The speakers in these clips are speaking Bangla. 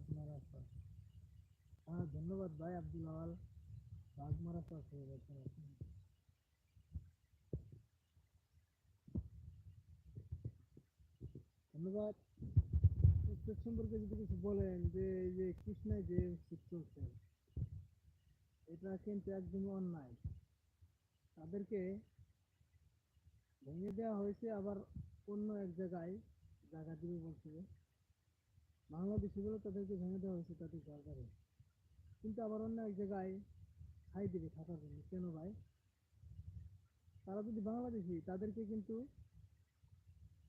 বাগমারা পাস হ্যাঁ ধন্যবাদ ভাই আব্দুল আওয়াল। বাগমারা পাস হয়ে গেছে ধন্যবাদ। উৎসব সম্পর্কে যদি কিছু বলেন যে, এই যে কৃষ্ণায় যে চলছে, এটা কিন্তু একদমই অন্যায়। তাদেরকে ভেঙে দেওয়া হয়েছে, আবার অন্য এক জায়গায় জায়গা দিবে বলছে। বাংলাদেশি বলে তাদেরকে ভেঙে দেওয়া হয়েছে তাদের সরকারে কিন্তু আবার অন্য এক জায়গায় খাই দিবে থাকার জন্য। কেন ভাই? তারা যদি বাংলাদেশি, তাদেরকে কিন্তু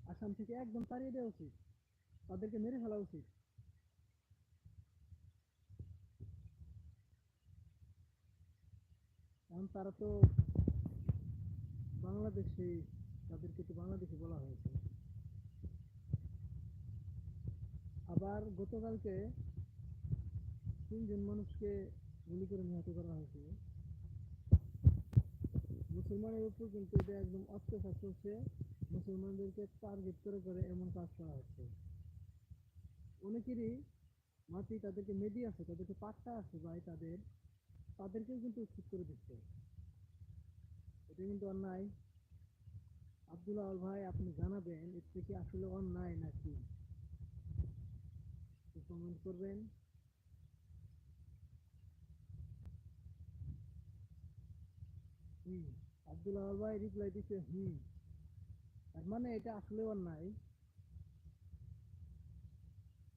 আসাম থেকে একদম তাড়িয়ে দেওয়া উচিত। তাদেরকে মেরে ফেলা উচিত। কারণ তারা তো বাংলাদেশে, তাদেরকে তো বাংলাদেশি বলা হয়েছে। আবার গতকালকে তিনজন মানুষকে গুলি করে নিহত করা হয়েছে। মুসলমানের উপর কিন্তু এটা একদম অত্যাচার চলছে মুসলমানদেরকে টার্গেট করে করে এমন কাজ করা হচ্ছে। অনেকেরই মাটি তাদেরকে মেদি আছে, তাদেরকে পাট্টা আছে ভাই তাদের, তাদেরকেও কিন্তু উচ্ছেদ করে দিচ্ছে। এটা কিন্তু অন্যায়। আব্দুল আওয়াল ভাই, আপনি জানাবেন এটা কি আসলে অন্যায় নাকি? কমেন্ট করবেন। হুম, আব্দুল আওয়াল ভাই রিপ্লাই দিচ্ছে হুম। তার মানে এটা আসলে অন্যায়।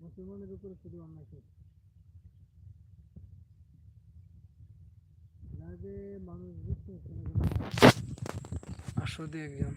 মুসলমানের উপরে শুধু অন্যায় করছে। মানুষ বুঝতে আসলে একজন।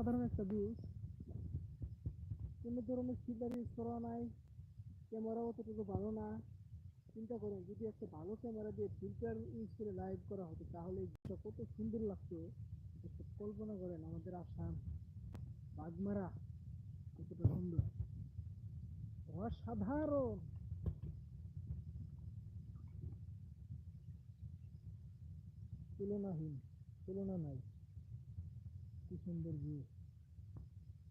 অসাধারণ একটা ভিউ কোনো ধরনের ইউজ করা নাই ক্যামেরা অতটুকু ভালো না। চিন্তা করেন, যদি একটা ভালো ক্যামেরা দিয়ে ফিল্টার ইউজ করে লাইভ করা হতো, তাহলে কত সুন্দর লাগতো। কল্পনা করেন, আমাদের আসাম, বাগমারা, কতটা সুন্দর। অসাধারণ! তুলনাহীন, তুলনা নাই। সুন্দর ভিউ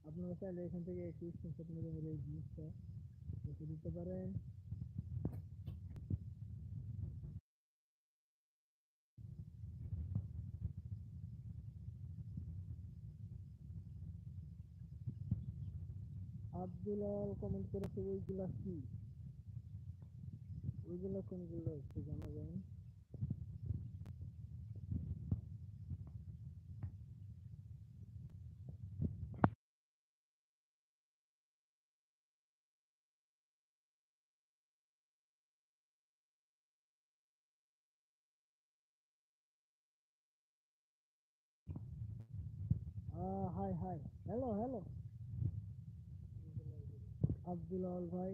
আপনারা চাইলে এখান থেকে একটু স্ক্রিনশট মেরে এই জিনিসটা রেখে দিতে পারেন। আব্দুল্লাহ কমেন্ট করেছে, ওইগুলা কি? ওইগুলা কোনগুলো একটু জানাবেন। Hi hi hello hello Abdul Awal ভাই